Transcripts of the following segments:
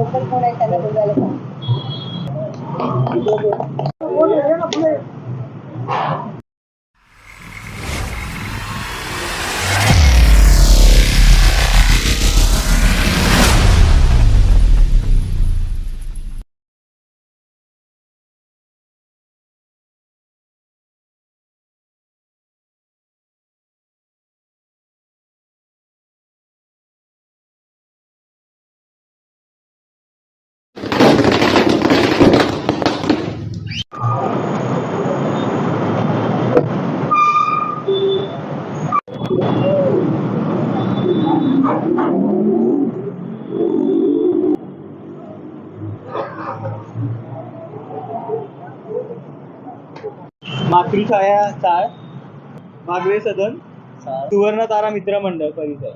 Local कोण आहे त्यांना बोलवायला सांग मातृछाया चाळ मागवे सदन. सुवर्ण तारा मित्र मंडळ परिसर.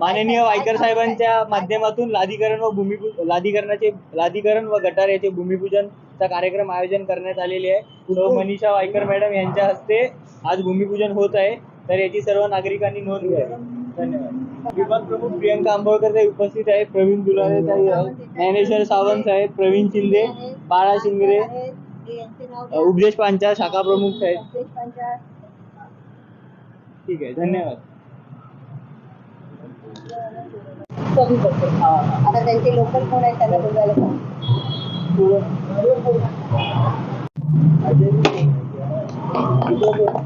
माननीय वायकर साहेबांच्या माध्यमातून लादीकरण व भूमिपू लादीकरणाचे लादीकरण व गटार याचे भूमिपूजनचा कार्यक्रम आयोजन करण्यात आलेले आहे. तो मनीषा वायकर मॅडम यांच्या हस्ते आज भूमिपूजन होत आहे. तर याची सर्व नागरिकांनी नोंद घ्यावी धन्यवाद. विभाग प्रमुख प्रियंका आंबोळकर उपस्थित आहेत. प्रवीण दुलारे ज्ञानेश्वर सावंत आहेत प्रवीण शिंदे बाळा शिंगरे यांचे नाव अ, उपदेश पांचाळ शाखा प्रमुख आहेत. उपदेश ठीक आहे धन्यवाद. कमी करतो आता त्यांचे लोकल कोण आहे त्यांना बोलवायला सांग. गणपती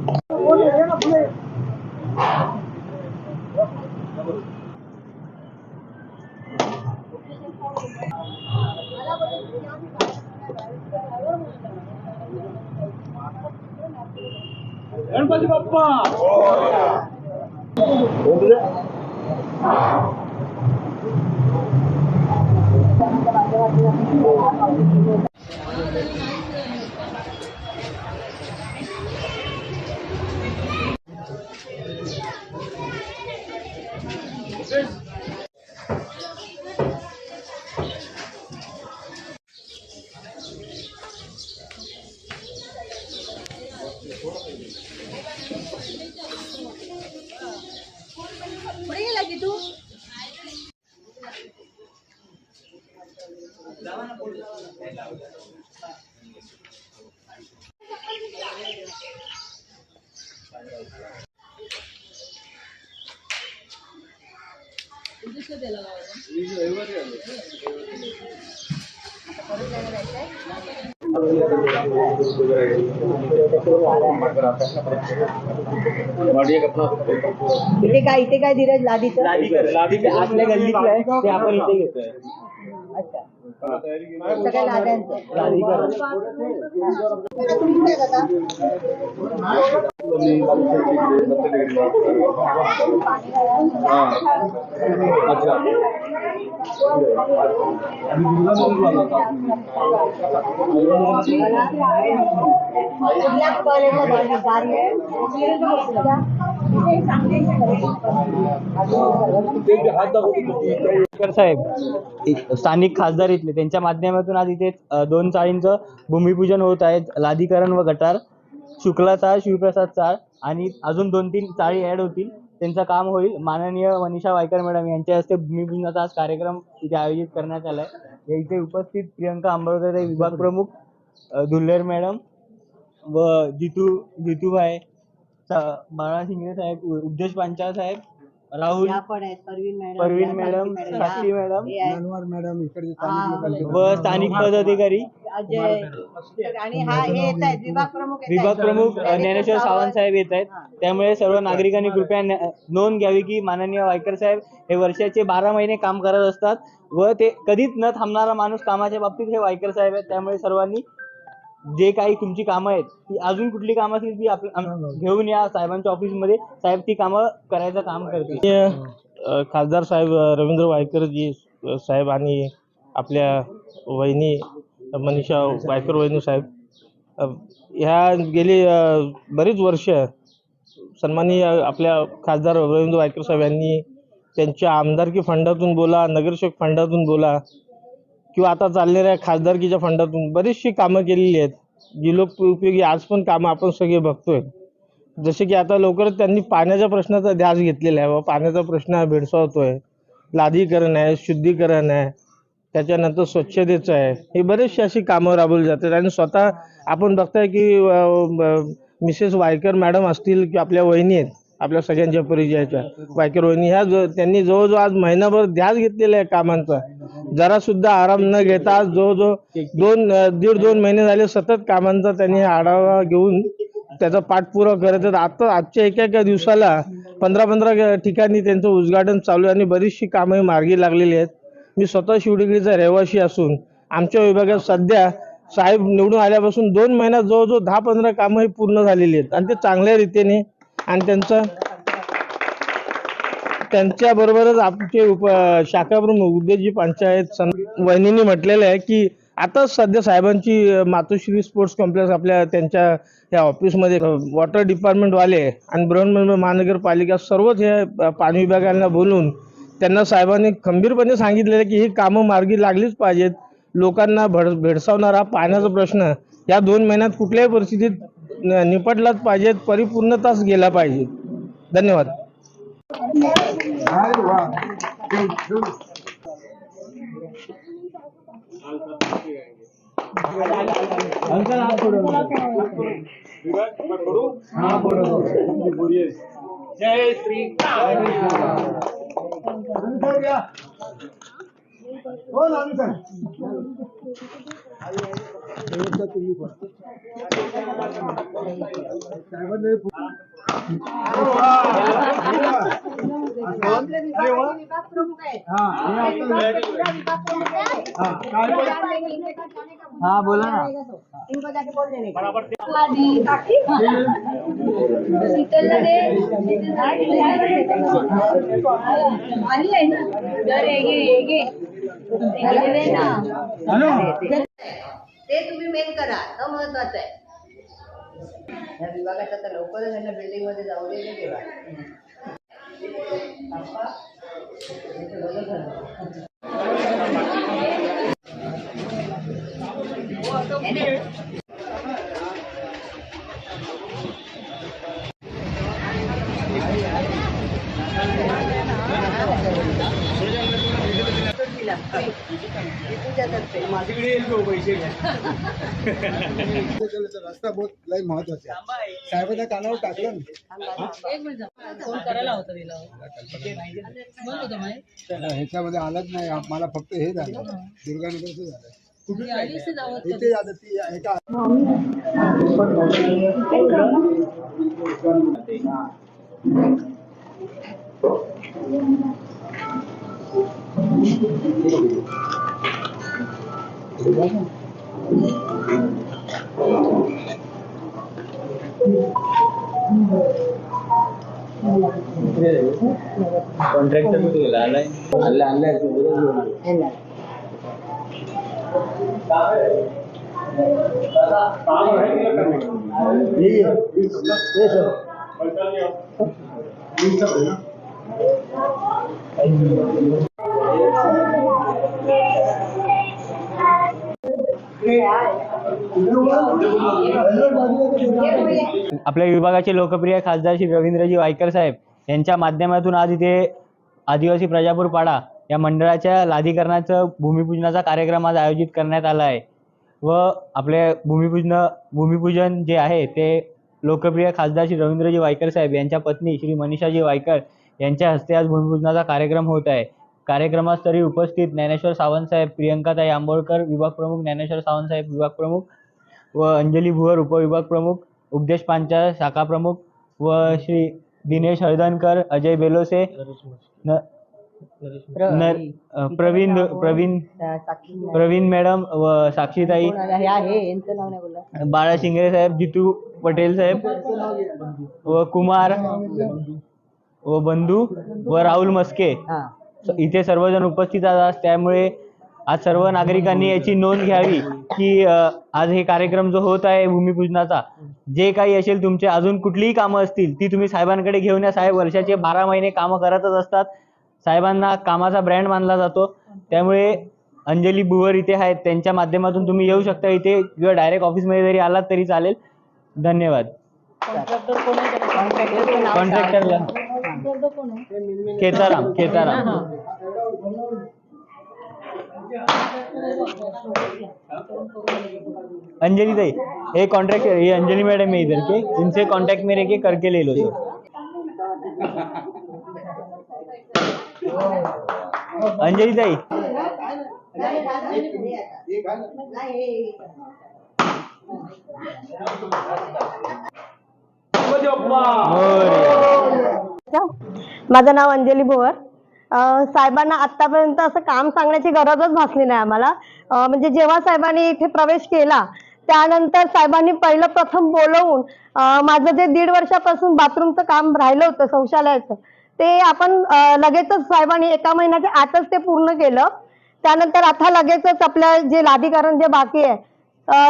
इथे काय इथे काय धीरज लादीचं लादीकर आपल्या गल्लीतलं आहे ते आपण इथे घेतोय अच्छा। सगळ्या लाद्यांचं लादीकर साहेब स्थानिक खासदार इथले. त्यांच्या माध्यमातून आज इथे दोन चाळींचं भूमिपूजन होत आहे. लादीकरण व गटार. शुक्ला चाळ शिवप्रसाद चाळ आणि अजून दोन तीन चाळी ऍड होतील. त्यांचं काम होईल. माननीय मनीषा वायकर मॅडम यांच्या हस्ते भूमिपूजनाचा आज कार्यक्रम इथे आयोजित करण्यात आलाय. या इथे उपस्थित प्रियंका आंबेडकर विभाग प्रमुख दुल्हेर धुल्लेर मॅडम व जितू जितूभाई सा- बाळा शिंगरे साहेब उ- उपदेश पांचाळ साहेब राहुल या पण आहेत. परवीन मॅडम परवीन या मॅडम साक्षी मॅडम. आहेत. मॅडम इकडचे व स्थानिक पदाधिकारी. अजय. आणि हा हे येत आहेत. विभाग प्रमुख येत आहेत. विभाग प्रमुख अ, ज्ञानेश्वर सावंत साहेब येत आहेत. त्यामुळे सर्व नागरिकांनी कृपया नोंद घ्यावी की माननीय वायकर साहेब हे वर्षाचे बारा महिने काम करत असतात व ते कधीच न थांबणारा माणूस कामाच्या बाबतीत हे वायकर साहेब आहेत. त्यामुळे सर्वांनी जे काही तुमची कामं आहेत ती अजून कुठली कामं असतील ती आप- आम- घेऊन या साहेबांच्या ऑफिसमध्ये साहेब ती कामं करायचं काम करतील. खासदार साहेब रवींद्र वायकरजी साहेब आणि आपल्या वहिनी मनीषा वायकर वहिनी साहेब ह्या गेली बरीच वर्ष सन्माननीय आपल्या खासदार रवींद्र वायकर साहेब यांनी त्यांच्या आमदारकी फंडातून बोला नगरसेवक फंडातून बोला किंवा आता चालणाऱ्या खासदारकीच्या फंडातून बरीचशी कामं केलेली आहेत. जी लोक उपयोगी आज पण कामं आपण सगळे बघतोय. जसे की आता लवकरच त्यांनी पाण्याच्या प्रश्नाचा ध्यास घेतलेला आहे. व पाण्याचा प्रश्न भेडसावतोय. लादीकरण आहे शुद्धीकरण आहे. त्याच्यानंतर स्वच्छतेचं आहे. ही बरेचशी अशी कामं राबवली जातात. आणि स्वतः आपण बघताय की मिसेस वायकर मॅडम असतील की आपल्या वहिनी आहेत आपल्या सगळ्यांच्या परिचयाच्या. बाकी रोहिणी ह्या त्यांनी जवळजवळ आज महिनाभर ध्यास घेतलेला आहे कामांचा. जरा सुद्धा आराम न घेता आज जवळजवळ दोन दीड दोन महिने झाले सतत कामांचा त्यांनी आढावा घेऊन त्याचा पाठपुरावा करत आहेत. आता आजच्या एका एका दिवसाला पंधरा पंधरा ठिकाणी त्यांचं उद्घाटन चालू आहे आणि बरीचशी कामं मार्गी लागलेली आहेत. मी स्वतः शिवडीगडीचा रहिवासी असून आमच्या विभागात सध्या साहेब निवडून आल्यापासून दोन महिन्यात जवळजवळ दहा पंधरा कामं ही पूर्ण झालेली आहेत. आणि ते चांगल्या रीतीने आणि त्यांचं त्यांच्याबरोबरच आमचे उप शाखाप्रमुख उद्योजी पंचायत सन वहिनींनी म्हटलेलं आहे की आता सध्या साहेबांची मातोश्री स्पोर्ट्स कॉम्प्लेक्स आपल्या त्यांच्या या ऑफिसमध्ये वॉटर डिपार्टमेंटवाले आणि बृहन्मुंबई महानगरपालिका सर्वच हे पाणी विभागांना बोलून त्यांना साहेबांनी खंबीरपणे सांगितलेलं आहे की ही कामं मार्गी लागलीच पाहिजेत. लोकांना भड भेडसावणारा पाण्याचा प्रश्न या दोन महिन्यात कुठल्याही परिस्थितीत निपटलाच पाहिजेत परिपूर्णताच गेला पाहिजे. धन्यवाद. जय श्री हा बोला ना इनको जाके बोल देने का. आधी काकी. शीतलला दे. आली आहे ना जर हे घे, हे घे. हे दे ना. ते तुम्ही मेन करा तो महत्वाचं आहे या विभागात आता लवकरच यांना बिल्डिंगमध्ये जाऊ दे ते ठेवा रस्ता बहुत लय महत्त्वाचा आहे. साहेबांना कानावर टाकलं ना? त्याला ह्याच्यामध्ये आलंच नाही. मला फक्त हे झालं. दुर्गानगरचं झालं? इथे आता ती एका कॉन्ट्रॅक्टर कुठे गेला आलाय आणलं आणलं आपल्या विभागाचे लोकप्रिय खासदार श्री रवींद्रजी वायकर साहेब यांच्या माध्यमातून आज इथे आदिवासी प्रजापूर पाडा या मंडळाच्या लादीकरणाचं भूमिपूजनाचा कार्यक्रम आज आयोजित करण्यात आला आहे. व आपले भूमिपूजन भूमिपूजन जे आहे ते लोकप्रिय खासदार श्री रवींद्रजी वायकर साहेब यांच्या पत्नी श्री मनीषाजी वायकर यांच्या हस्ते आज भूमिपूजनाचा कार्यक्रम होत आहे. कार्यक्रमास्थळी उपस्थित ज्ञानेश्वर सावंत साहेब प्रियंकाताई आंबोळकर विभाग प्रमुख ज्ञानेश्वर सावंत साहेब विभाग प्रमुख व अंजली भुवर उपविभाग प्रमुख उपदेश पांचाळ शाखा प्रमुख व श्री दिनेश हळदणकर अजय बेलोसे न प्रवीण प्रवीण प्रवीण मॅडम व साक्षीताई बाळा शिंगरे साहेब जितू पटेल साहेब व कुमार व बंधू व राहुल मस्के. हा. इथे सर्वजण उपस्थित आहेत त्यामुळे आज सर्व नागरिकांनी याची नोंद घ्यावी की आज हे कार्यक्रम जो होत आहे भूमिपूजनाचा जे काही असेल तुमचे अजून कुठलीही कामं असतील ती तुम्ही साहेबांकडे घेऊन या. साहेब वर्षाचे बारा महिने कामं करतच असतात. साहेबांना कामाचा ब्रँड मानला जातो. त्यामुळे अंजली बुवर इथे आहेत त्यांच्या माध्यमातून तुम्ही येऊ शकता इथे किंवा डायरेक्ट ऑफिसमध्ये जरी आलात तरी चालेल. धन्यवाद. कॉन्ट्रॅक्टरला. केताराम केताराम अंजलि ताई ये कॉन्ट्रैक्ट ये अंजलि मैडम है इधर के. इनसे कांटेक्ट में रह के करके ले लो तो अंजलि ताई. मोरया. माझं नाव अंजली भोवर. साहेबांना आतापर्यंत असं काम सांगण्याची गरजच भासली नाही आम्हाला. म्हणजे जेव्हा साहेबांनी इथे प्रवेश केला त्यानंतर साहेबांनी पहिलं प्रथम बोलवून माझं जे दीड वर्षापासून बाथरूमचं काम राहिलं होतं शौचालयाचं ते आपण लगेचच साहेबांनी एका महिन्याच्या आतच ते पूर्ण केलं. त्यानंतर आता लगेचच आपल्या जे लादीकरण जे बाकी आहे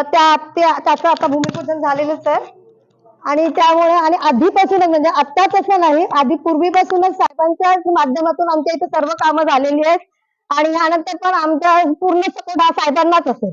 त्या त्या- त्याचं आता भूमिपूजन झालेलंच आहे आणि त्यामुळे आणि आधीपासूनच म्हणजे आत्ताच असं नाही आधी पूर्वीपासूनच साहेबांच्या माध्यमातून आमच्या इथे सर्व कामं झालेली आहेत. आणि यानंतर पण आमच्या पूर्ण सपोर्ट हा साहेबांनाच असेल.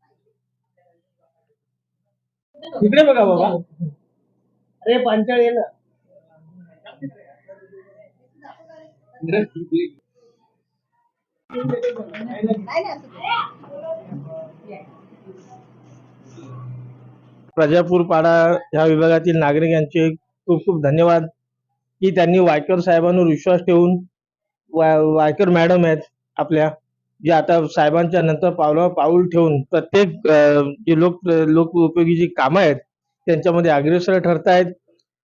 इकडे बघा बाबा. अरे पांचाळ ये ना. प्रजापूर पाडा ह्या विभागातील नागरिकांचे खूप खूप धन्यवाद की त्यांनी वायकर साहेबांवर विश्वास ठेवून वाय वायकर मॅडम आहेत आपल्या. जे आता साहेबांच्या नंतर पावलावर पाऊल ठेवून प्रत्येक जे लोक लोक उपयोगी जी कामं आहेत त्यांच्यामध्ये अग्रेसर ठरतायत.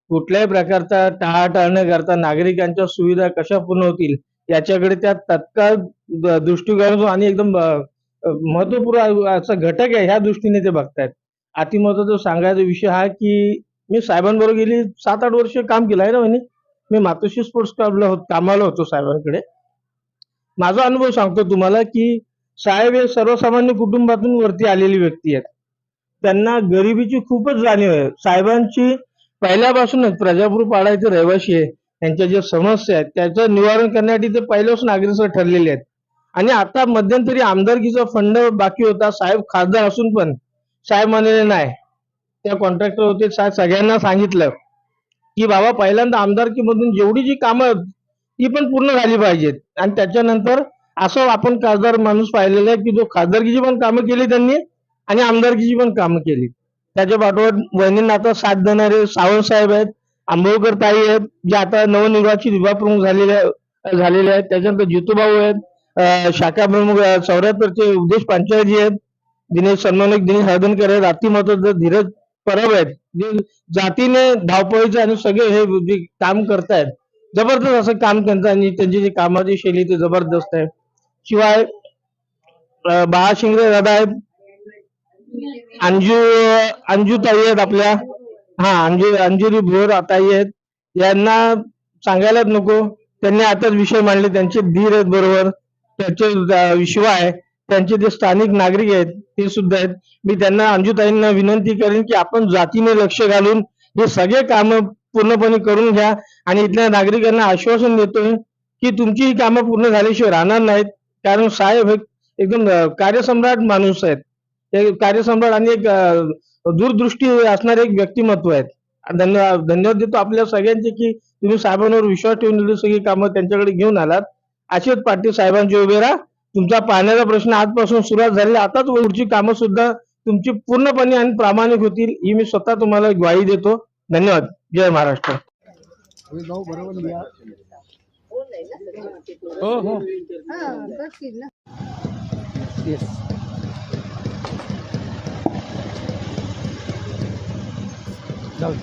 कुठल्याही प्रकारचा टाळाटाळ न करता नागरिकांच्या सुविधा कशा पूर्ण होतील याच्याकडे त्या तत्काळ दृष्टिकोन आणि एकदम महत्त्वपूर्ण असा घटक आहे ह्या दृष्टीने ते बघतायत. अतिमहत्वाचा सांगायचा विषय हा की मी साहेबांबरोबर गेली सात आठ वर्ष काम केलं आहे ना म्हणे मी मातोश्री स्पोर्ट्स क्लबला होत कामाला होतो साहेबांकडे. माझा अनुभव सांगतो तुम्हाला की साहेब हे सर्वसामान्य कुटुंबातून वरती आलेली व्यक्ती आहेत. त्यांना गरिबीची खूपच जाणीव आहे. साहेबांची पहिल्यापासूनच प्रजापूर पाडायचे रहिवासी आहे. त्यांच्या ज्या समस्या आहेत त्याचं निवारण करण्यासाठी ते पहिल्यापासून अग्रेसर ठरलेले आहेत. आणि आता मध्यंतरी आमदारकीचा फंड बाकी होता. साहेब खासदार असून पण साहेब म्हणाले नाही. त्या कॉन्ट्रॅक्टर होते. साहेब सगळ्यांना सांगितलं की बाबा पहिल्यांदा आमदारकीमधून जेवढी जी कामं ही ती पण पूर्ण झाली पाहिजेत. आणि त्याच्यानंतर असं आपण खासदार माणूस पाहिलेला आहे की जो खासदारकीची पण कामं केली त्यांनी आणि आमदारकीची पण कामं केली. त्याच्या पाठोपाठ वहिनींना आता साथ देणारे सावंत साहेब आहेत आंबोळकर ताई आहेत जे आता नवनिर्वाचित विभाग प्रमुख झालेले झालेले आहेत. त्याच्यानंतर जितूभाऊ आहेत शाखा प्रमुख चौऱ्याहत्तरचे उदेश पांचाळजी आहेत दिनेश सन्मानिक दिनेश हळदनकर आहेत अति धीरज परब आहेत. जे जातीने धावपळीचे आणि सगळे हे काम करतायत. जबरदस्त असं काम त्यांचं आणि त्यांची जी कामाची शैली ती जबरदस्त आहे. शिवाय बाळाशिंगरे बाळा शिंगरे दादा आहेत. अंजू अंजू ताई आहेत आपल्या. हा अंजू अंजुरी भोर ताई आहेत. यांना सांगायलाच नको. त्यांनी आताच विषय मांडले. त्यांचे धीर आहेत बरोबर. त्याचे शिवाय त्यांचे जे स्थानिक नागरिक आहेत ते सुद्धा आहेत. मी त्यांना अंजुताईंना विनंती करेन की आपण जातीने लक्ष घालून हे सगळे काम पूर्णपणे करून घ्या. आणि इथल्या नागरिकांना आश्वासन देतोय की तुमची ही कामं पूर्ण झाल्याशिवाय राहणार नाहीत. कारण साहेब हे एकदम कार्यसम्राट माणूस आहेत. ते कार्यसम्राट आणि एक दूरदृष्टी असणारे एक व्यक्तिमत्व आहेत. धन्यवाद धन्यवाद देतो आपल्या सगळ्यांचे की तुम्ही साहेबांवर विश्वास ठेवून दिली सगळी कामं त्यांच्याकडे घेऊन आलात. असेच पाटील साहेबांचे उभे राहा. तुमचा पाण्याचा प्रश्न आजपासून सुरुवात झालेला आताच पुढची कामं सुद्धा तुमची पूर्णपणे आणि प्रामाणिक होतील. ही मी स्वतः तुम्हाला ग्वाही देतो. धन्यवाद. जय महाराष्ट्र. ನಾವು ಬರವಣಿಗೆ ಎಸ್ ಡೌನ್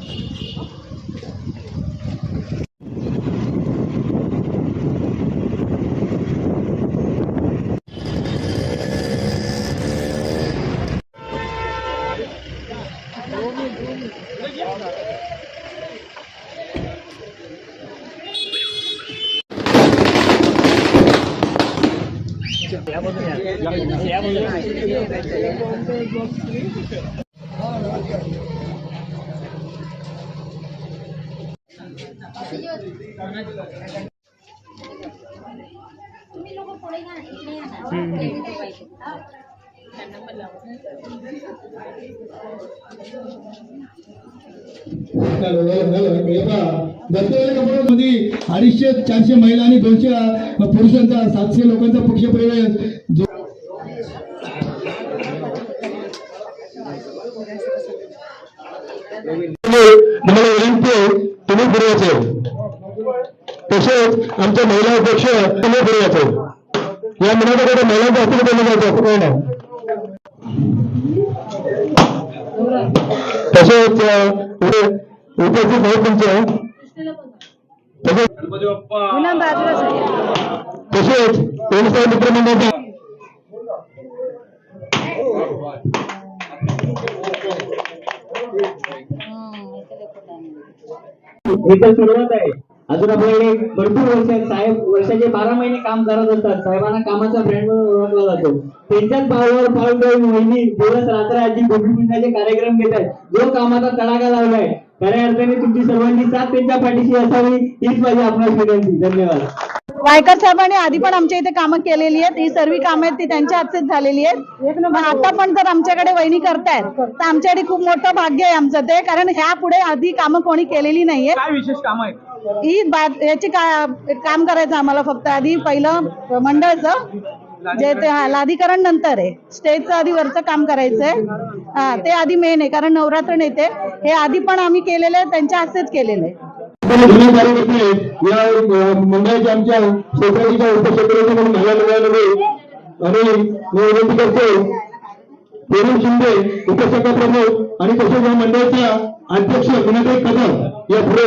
Thank you. हे भाऊ बरोबर लिहा हो हो मध्ये अडीचशे चारशे महिला आणि दोनशे पुरुषांचा सातशे लोकांचा पक्ष प्रवेश मला विनंती तुम्ही पुढे तसेच आमच्या महिला अध्यक्ष तुम्ही पुढे यायचं या मुलाकडे महिलांचा हस्ते केलं जायचं असं काही नाही तसेच उपस्थित आहेत. तुमचे तसेच तसेच व्यवसाय मित्रमंडळाचे हे तर सुरुवात आहे. अजून आपल्याकडे भरपूर वर्ष साहेब वर्षाचे बारा महिने काम करत असतात. साहेबांना कामाचा ब्रँड म्हणून ओळखला जातो. त्यांच्याच पाववर पाऊल ठेवून वहिनी दिवस रात्र आजी भूमिपूजनाचे कार्यक्रम घेत आहेत. जो कामाचा तडाखा लावलाय खऱ्या अर्थाने तुमची सर्वांची साथ त्यांच्या पाठीशी असावी हीच माझी आपणास विनंती धन्यवाद. वायकर साहेबांनी आधी पण आमच्या इथे कामं केलेली आहेत. ही सर्व कामं आहेत ती त्यांच्या हातचीच झालेली आहेत. पण आता पण जर आमच्याकडे वहिनी करतायत तर आमच्याकडे खूप मोठं भाग्य आहे आमचं ते कारण ह्या पुढे आधी कामं कोणी केलेली नाहीये. काय विशेष काम आहे ही बा- याची का- काम करायचं आम्हाला फक्त आधी पहिलं मंडळचं जे ते हा, लादीकरण नंतर आहे. स्टेजचं आधी वरचं काम करायचंय. हा ते आधी मेन आहे कारण नवरात्र नेते हे आधी पण आम्ही केलेलं आहे त्यांच्या हातचेच केलेलं या मंडळाच्या आमच्या सोसायटीच्या उपसेक्रेटरी म्हणून महिला मंडळामध्ये आणि मी विनंती करतो पेरू शिंदे उपशाखा प्रमुख आणि तसेच या मंडळाच्या अध्यक्ष विनाताई कदम या पुढे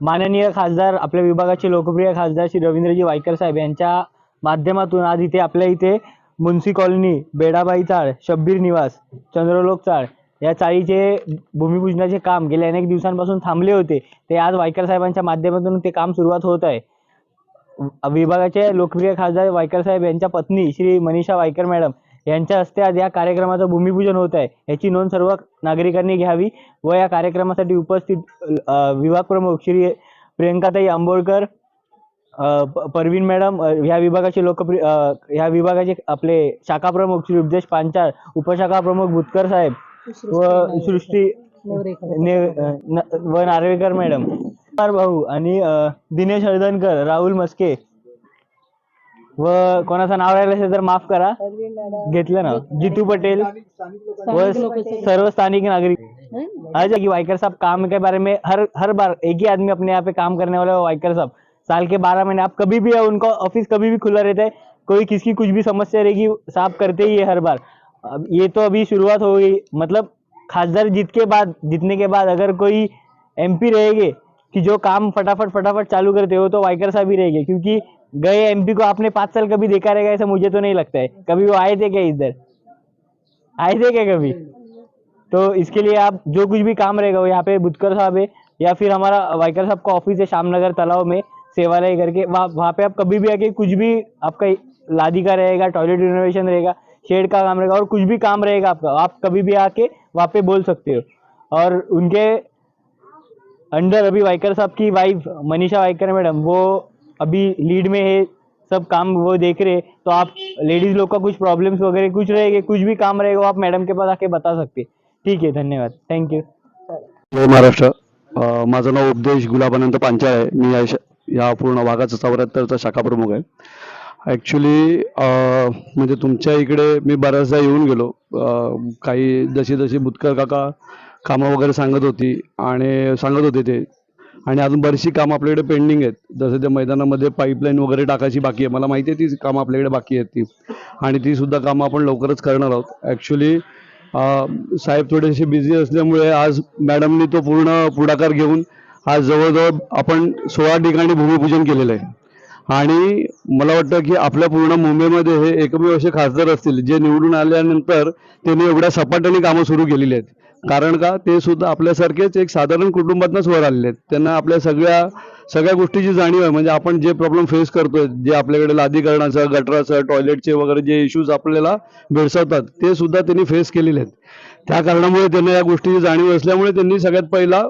माननीय खासदार आपल्या विभागाचे लोकप्रिय खासदार श्री रवींद्रजी वायकर साहेब यांच्या माध्यमातून आज इथे आपल्या इथे मुन्सी कॉलनी बेडाबाई चाळ शब्बीर निवास चंद्रलोक चाळ या चाळीचे भूमिपूजनाचे काम गेल्या अनेक दिवसांपासून थांबले होते. ते आज वायकर साहेबांच्या माध्यमातून ते काम सुरुवात होत आहे. विभागाचे लोकप्रिय खासदार वायकर साहेब यांच्या पत्नी श्री मनीषा वायकर मॅडम यांच्या हस्ते आज या कार्यक्रमाचं भूमिपूजन होत आहे. याची नोंद सर्व नागरिकांनी घ्यावी व या कार्यक्रमासाठी उपस्थित विभाग प्रमुख श्री प्रियंकाताई आंबोळकर परवीन मॅडम ह्या विभागाचे लोकप्रिय ह्या विभागाचे आपले शाखा प्रमुख श्री उपदेश पांचाळ उपशाखा प्रमुख बुतकर साहेब व सृष्टी ने व नार्वेकर मॅडम. भाऊ आणि दिनेश हळदणकर राहुल मस्के व कोणाचं नाव राहिलं असेल तर माफ़ करा। घेतलं ना। जितू पटेल। व सर्व स्थानिक नागरिक। आज कि वाइकर साहब काम के बारे में हर हर बार एक ही आदमी अपने यहाँ पे काम करने वाला है वाइकर साहब। साल के बारह महीने आप कभी भी आओ उनका ऑफ़िस कभी भी खुला रहता है। कोई किसकी कुछ भी समस्या रहेगी साफ़ करते ही है हर बार। अब ये तो अभी शुरुआत हो गई। मतलब खासदार जीत के बाद जीतने के बाद अगर कोई एमपी रहेंगे कि जो काम फटाफट फटाफट चालू करते हो तो वाइकर साहब ही रहेंगे। क्योंकि गए एमपी को आपने पाँच साल कभी देखा रहेगा, ऐसा मुझे तो नहीं लगता है। कभी वो आए थे क्या इधर? आए थे क्या कभी? तो इसके लिए आप जो कुछ भी काम रहेगा, वो यहाँ पे बुधकर साहब है, या फिर हमारा वाइकर साहब का ऑफ़िस है श्यामनगर तालाब में, सेवालय करके, वहाँ वहाँ पे आप कभी भी आके कुछ भी आपका लादी का रहेगा टॉयलेट रिनोवेशन रहेगा, शेड का काम रहेगा, और कुछ भी काम रहेगा आपका, आप कभी भी आके वहाँ पे बोल सकते हो। और उनके अंडर अभी वाइकर साहब की वाइफ मनीषा वाइकर मैडम, वो अभी लीड में है सब काम वो देख रहे तो आप लेडीज लोग का कुछ प्रॉब्लम्स वगैरह कुछ रहेगा कुछ भी काम रहेगा आप मैडम के पास आके बता सकते ठीक है धन्यवाद। थैंक यू जय महाराष्ट्र। माझं नाव उपदेश गुलाबानंद पांचाळ आहे. मी या या पूर्ण भागाचा चौऱ्याहत्तरचा शाखा प्रमुख आहे ॲक्च्युली म्हणजे तुमच्या इकडे मी बऱ्याचदा येऊन गेलो. काही जशी जशी बुतकर काका कामं वगैरे सांगत होती आणि सांगत होते ते. आणि अजून बरीचशी कामं आपल्याकडे पेंडिंग आहेत. जसं त्या मैदानामध्ये पाईपलाईन वगैरे टाकायची बाकी आहे. मला माहिती आहे ती कामं आपल्याकडे बाकी आहेत ती. आणि ती सुद्धा कामं आपण लवकरच करणार आहोत. ॲक्च्युली साहेब थोडेसे बिझी असल्यामुळे आज मॅडमनी तो पूर्ण पुढाकार घेऊन आज जवळजवळ आपण सोळा ठिकाणी भूमिपूजन केलेलं आहे. आणि मला वाटतं की आपल्या पूर्ण मुंबईमध्ये हे एकमेव असे खासदार असतील जे निवडून आल्यानंतर त्यांनी एवढ्या सपाट्याने कामं सुरू केलेली आहेत. कारण का? ते सुद्धा आपल्यासारखेच एक साधारण कुटुंबातनंच वर आलेले आहेत. त्यांना आपल्या सगळ्या सगळ्या गोष्टीची जाणीव आहे. म्हणजे आपण जे प्रॉब्लेम फेस करतोय जे आपल्याकडे लादीकरणाचं गटराचं टॉयलेटचे वगैरे जे इश्यूज आपल्याला भेडसावतात ते सुद्धा त्यांनी फेस केलेले आहेत. त्या कारणामुळे त्यांना या गोष्टीची जाणीव असल्यामुळे त्यांनी सगळ्यात पहिला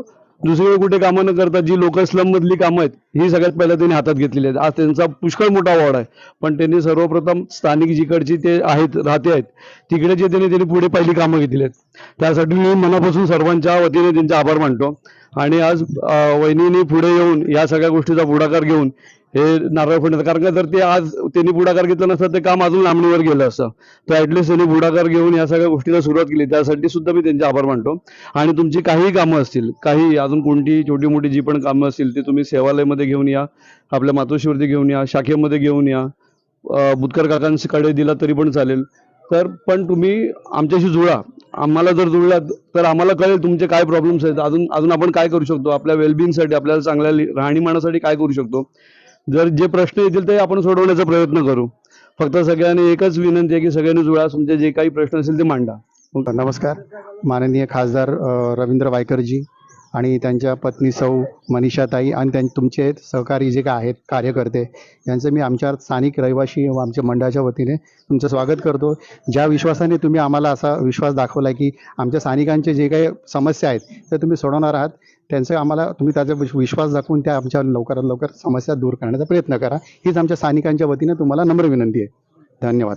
दुसरीकडे कुठे कामं न करता जी लोकल स्लम मधली कामं आहेत ही सगळ्यात पहिला त्यांनी हातात घेतलेली आहेत. आज त्यांचा पुष्कळ मोठा वॉर्ड आहे. पण त्यांनी सर्वप्रथम स्थानिक जिकडची ते आहेत राहते आहेत तिकडे जे त्यांनी त्यांनी पुढे पहिली कामं घेतली आहेत. त्यासाठी मी मनापासून सर्वांच्या वतीने त्यांचे आभार मानतो. आणि आज वहिनीने वहिनींनी पुढे येऊन या सगळ्या गोष्टीचा पुढाकार घेऊन हे नारळ फोडण्याचं कारण का जर ते आज त्यांनी पुढाकार घेतला नसतं ते काम अजून लांबणीवर गेलं असतं. तर ॲटलिस्ट त्यांनी पुढाकार घेऊन या सगळ्या गोष्टीला सुरुवात केली. त्यासाठी सुद्धा मी त्यांचे आभार मानतो. आणि तुमची काहीही कामं असतील काही अजून कोणती छोटी मोठी जी पण कामं असतील ती तुम्ही सेवालयमध्ये घेऊन या आपल्या मातोश्रीवरती घेऊन या शाखेमध्ये घेऊन या अं, बुतकर काकांकडे दिला तरी पण चालेल. तर पण तुम्ही आमच्याशी जुळा. आम्हाला जर जुळला तर आम्हाला कळेल तुमचे काय प्रॉब्लेम्स आहेत. अजून अजून आपण काय करू शकतो? आपल्या वेलबिंगसाठी आपल्याला चांगल्या राहणीमानासाठी काय करू शकतो? जर जे प्रश्न येतील ते आपण सोडवण्याचा प्रयत्न करू. फक्त सगळ्यांनी एकच विनंती आहे की सगळ्यांनी जुळा. तुमचे जे काही प्रश्न असेल ते मांडा. नमस्कार. माननीय खासदार रवींद्र वायकरजी. आणि त्यांच्या पत्नी सौ मनीषाताई आणि त्यां तुमचे सहकारी जे काय आहेत कार्यकर्ते यांचं मी आमच्या स्थानिक रहिवासी व आमच्या मंडळाच्या वतीने तुमचं स्वागत करतो. ज्या विश्वासाने तुम्ही आम्हाला असा विश्वास दाखवला की आमच्या स्थानिकांचे जे काही समस्या आहेत त्या तुम्ही सोडवणार आहात त्यांचं आम्हाला तुम्ही त्याचा विश्वास दाखवून त्या आमच्या लवकरात लवकर समस्या दूर करण्याचा प्रयत्न करा. हीच आमच्या स्थानिकांच्या वतीने तुम्हाला नम्र विनंती आहे. धन्यवाद.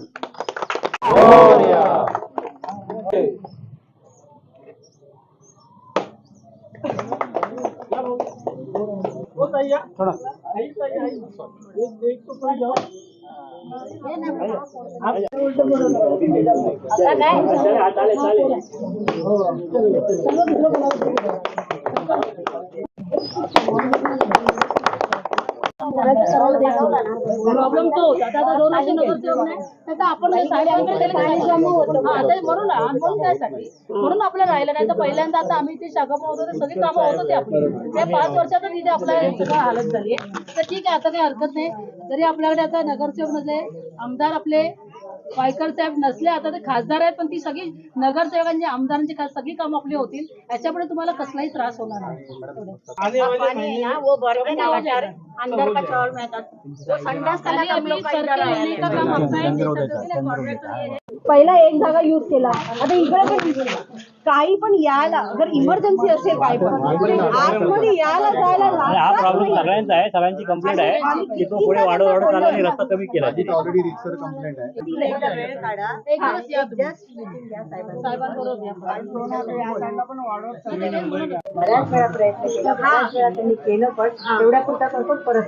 प्रॉब्लेम तो होता आता दोन वर्ष नगरसेवक नाही. तर आपण हा ते म्हणून ना, म्हणून त्यासाठी म्हणून आपलं राहिलं नाही. तर पहिल्यांदा आता आम्ही ते शाखा पण होतो ते सगळी कामं होत होती आपली. त्या पाच वर्षातच इथे आपल्या सगळं हालत झाली आहे. तर ठीक आहे आता काही हरकत नाही. जरी आपल्याकडे आता नगरसेवक नसले आमदार आपले वायकर साहेब नसले आता ते खासदार आहेत पण ती सगळी नगरसेवकांची आमदारांची सगळी कामं आपली होतील. याच्यापुढे तुम्हाला कसलाही त्रास होणार नाही. हे- पहिला एक जागा युज केला आता इकडे पण use केला. काही पण यायला जर इमर्जन्सी असेल काय पण. आतमध्ये यायला जायला हा प्रॉब्लेम. सगळ्यांचा आहे. सगळ्यांची कंप्लेंट आहे. की तो पुढे वाढत वाढत चालला आणि रस्ता कमी केला. ऑलरेडी रिक्सर कंप्लेंट आहे. एक दिवस या तुम्ही. साहेबांबरोबर. या. बऱ्याच वेळा प्रयत्न केला. बऱ्याच वेळा त्यांनी केलं पण एवढ्या पुरता करतो परत